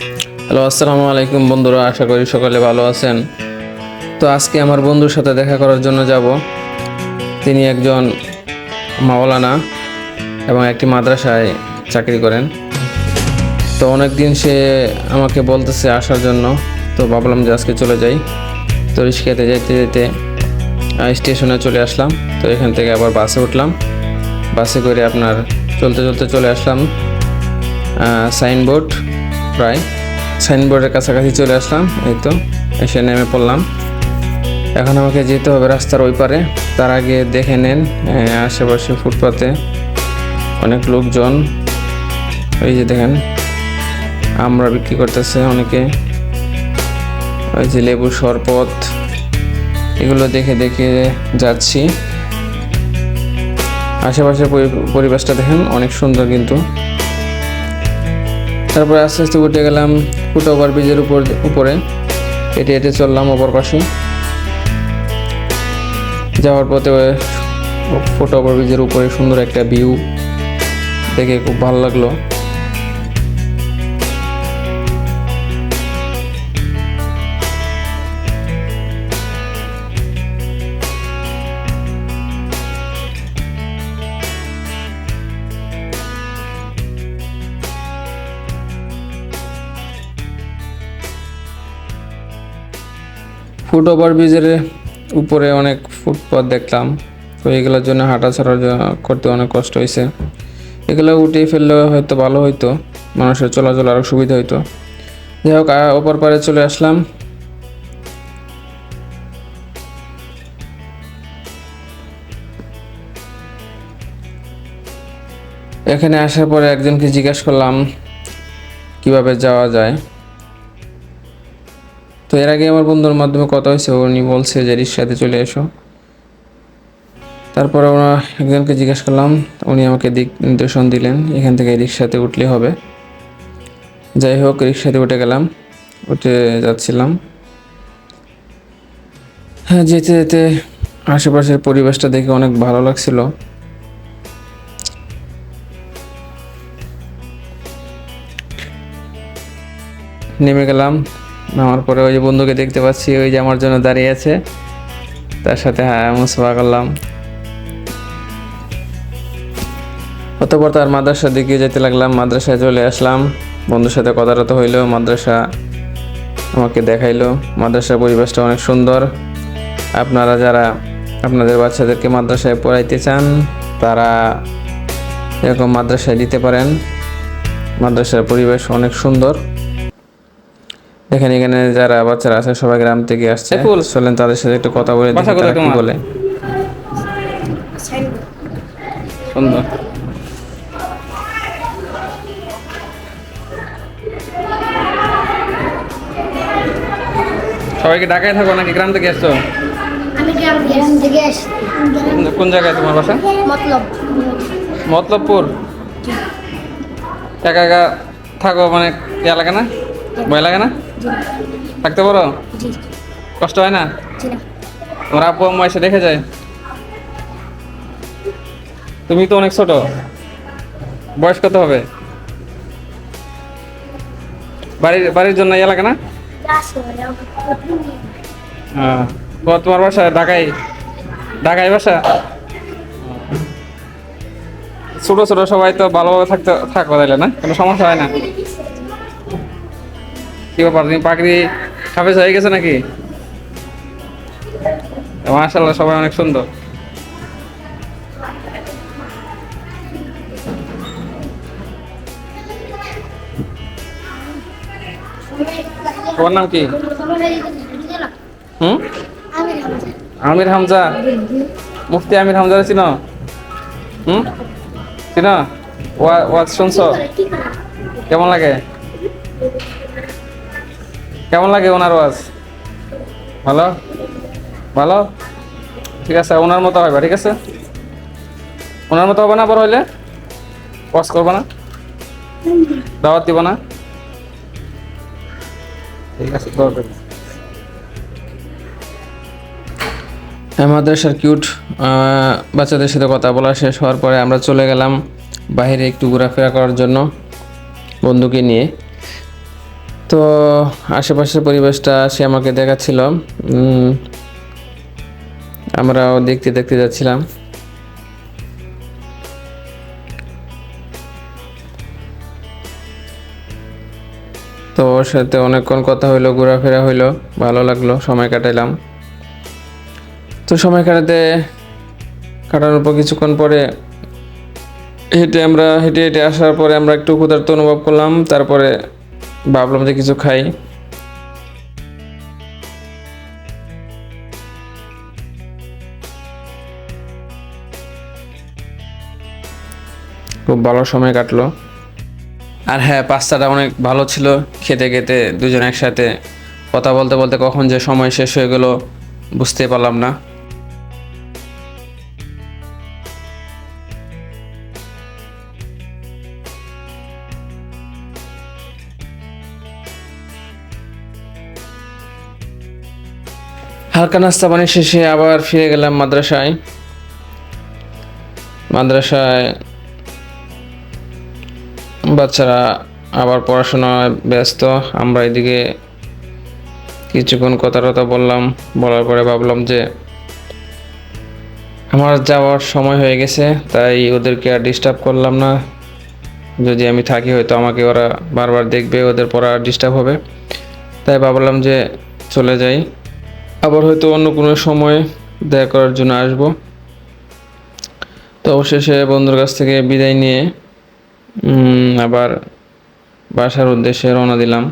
Hello, আসসালামু আলাইকুম বন্ধুরা, আশা করি সকলে ভালো আছেন। তো আজকে আমার বন্ধুর সাথে দেখা করার জন্য যাব। তিনি একজন মাওলানা এবং একটি মাদ্রাসায় চাকরি করেন। তো অনেক দিন সে আমাকে বলতেছে আসার জন্য। তো ভাবলাম যে আজকে চলে যাই। তো রিক্সাতে যেতে যেতে স্টেশনে চলে আসলাম। তো এখান থেকে আবার বাসে উঠলাম। বাসে করে আপনার চলতে চলতে চলে আসলাম সাইনবোর্ড। প্রায় সাইনবোর্ডের কাছাকাছি চলে আসলাম, এই তো, এসে নেমে পড়লাম। এখন আমাকে যেতে হবে রাস্তার ওই পারে। তার আগে দেখে নেন আশেপাশে ফুটপাতে অনেক লোকজন। এই যে দেখেন, আমরা বিক্রি করতেছে অনেকে। ওই যে লেবুর শরবত, এগুলো দেখে দেখে যাচ্ছি। আশেপাশের পরিবেশটা দেখেন অনেক সুন্দর কিন্তু। তারপরে আস্তে আস্তে উঠে গেলাম ফুট ওভার ব্রিজের উপর উপরে। এটি হেঁটে চললাম ওপর পাশে। যাওয়ার পথে ফুট ওভার ব্রিজের উপরে সুন্দর একটা ভিউ দেখে খুব ভালো লাগল। ফুট ওভার ব্রিজের উপরে অনেক ফুটপাথ দেখলাম। তো এগুলোর জন্য হাঁটা ছাড়া করতে অনেক কষ্ট হয়েছে এগুলো উঠিয়ে ফেললে হয়তো ভালো হইতো, মানুষের চলাচল আরও সুবিধা হইতো। যাই হোক ওপর পারে চলে আসলাম। এখানে আসার পরে একজনকে জিজ্ঞাসা করলাম, কীভাবে যাওয়া যায়? তো এর আগে আমার বন্ধুর মাধ্যমে কথা হয়েছে, উনি বলছে যে রিক্সাতে চলে এসো। তারপরে ওরা একজনকে জিজ্ঞেস করলাম, উনি আমাকে দিক নির্দেশন দিলেন, এখান থেকে রিক্সাতে উঠলে হবে। যাই হোক, রিক্সাতে উঠে গেলাম, উঠে যাচ্ছিলাম। হ্যাঁ যেতে যেতে আশেপাশের পরিবেশটা দেখে অনেক ভালো লাগছিল। নেমে গেলাম নামার পরে ওই যে বন্ধুকে দেখতে পাচ্ছি, ওই যে আমার জন্য দাঁড়িয়ে আছে। তার সাথে হ্যাঁ মুসফা করলাম। অতপর তার মাদ্রাসার দিকে যেতে লাগলাম, মাদ্রাসায় চলে আসলাম। বন্ধুর সাথে কথা টথা হইল, মাদ্রাসা আমাকে দেখাইলো। মাদ্রাসার পরিবেশটা অনেক সুন্দর। আপনারা যারা আপনাদের বাচ্চাদেরকে মাদ্রাসায় পড়াইতে চান, তারা এরকম মাদ্রাসায় দিতে পারেন। মাদ্রাসার পরিবেশ অনেক সুন্দর। দেখেন এখানে যারা বাচ্চারা আছে সবাই গ্রাম থেকে আসছে। চলেন তাদের সাথে একটু কথা বলে দেখি তারা কি বলে। সুন্দর। সবাইকে ঢাকায় থাকো নাকি? গ্রাম থেকে আসছো? আমি গ্রাম গ্রাম থেকে আসছি। কোন- কোন জায়গায় তোমার বাসা? মতলব। মতলবপুর? একা একা থাকো মানে ইয়া লাগে না? ভয় লাগে না? থাকতে পারো? কষ্ট হয় না? তোমার আব্বু আম্মা এসে দেখে যায়? তুমি তো অনেক ছোট। বয়স কত হবে? বাড়ির বাড়ির জন্য ইয়া লাগে না? হ্যাঁ। তোমার বাসা ঢাকায় ঢাকায় বাসা? ছোট ছোট সবাই তো ভালোভাবে থাকতে থাকো তাইলে না? কোনো সমস্যা হয় না? কি ব্যাপার, তুমি পাকড়ি হাফেজ হয়ে গেছে নাকি? মাশাল্লাহ সবাই অনেক সুন্দর। তোমার নাম কি? হুম? আমির হামজা। মুফতি আমির হামজা চিনো? হুম? চিনো? ওয়া- ওয়াজ শুনছো? কেমন লাগে? কেমন লাগে ওনার ওয়াজ? ভালো? ভালো? ঠিক আছে ওনার মতো হবে ঠিক আছে? ওনার মতো হবে না বড় হইলে? ওয়াজ করব না? দাওয়াত দিব না? ঠিক আছে দোয়া করি হ্যাঁ, মাদ্রাসার কিউট বাচ্চাদের সাথে কথা বলা শেষ হওয়ার পরে আমরা চলে গেলাম বাইরে একটু ঘোরাফেরা করার জন্য বন্ধুকে নিয়ে। তো আশেপাশের পরিবেশটা সে আমাকে দেখাচ্ছিল। আমরাও দেখতে দেখতে যাচ্ছিলাম। তো ওর সাথে অনেকক্ষণ কথা হইল, ঘোরাফেরা হইল, ভালো লাগল, সময় কাটাইলাম। তো সময় কাটাতে, কাটানোর পর কিছুক্ষণ পরে হেঁটে আমরা, হেঁটে হেঁটে আসার পরে আমরা একটু ক্ষুধার্ত অনুভব করলাম। তারপরে ভাবলাম যে কিছু খাই। খুব ভালো সময় কাটলো। আর হ্যাঁ পাস্তাটা অনেক ভালো ছিল। খেতে খেতে দুজন একসাথে কথা বলতে বলতে কখন যে সময় শেষ হয়ে গেল বুঝতে পারলাম না। হালকা নাস্তা পানি শেষে আবার ফিরে গেলাম মাদ্রাসায়। মাদ্রাসায় বাচ্চারা আবার পড়াশোনায় ব্যস্ত। আমরা এদিকে কিছুক্ষণ কথা টথা বললাম। বলার পরে ভাবলাম যে আমার যাওয়ার সময় হয়ে গেছে, তাই ওদেরকে আর ডিস্টার্ব করলাম না। যদি আমি থাকি হয়তো আমাকে ওরা বারবার দেখবে, ওদের পড়া ডিস্টার্ব হবে। তাই ভাবলাম যে চলে যাই। আবার হয়তো অন্য কোনো সময় দেখা করার জন্য আসব। তো অবশেষে বন্ধুর কাছ থেকে বিদায় নিয়ে আবার বাসার উদ্দেশ্যে রওনা দিলাম।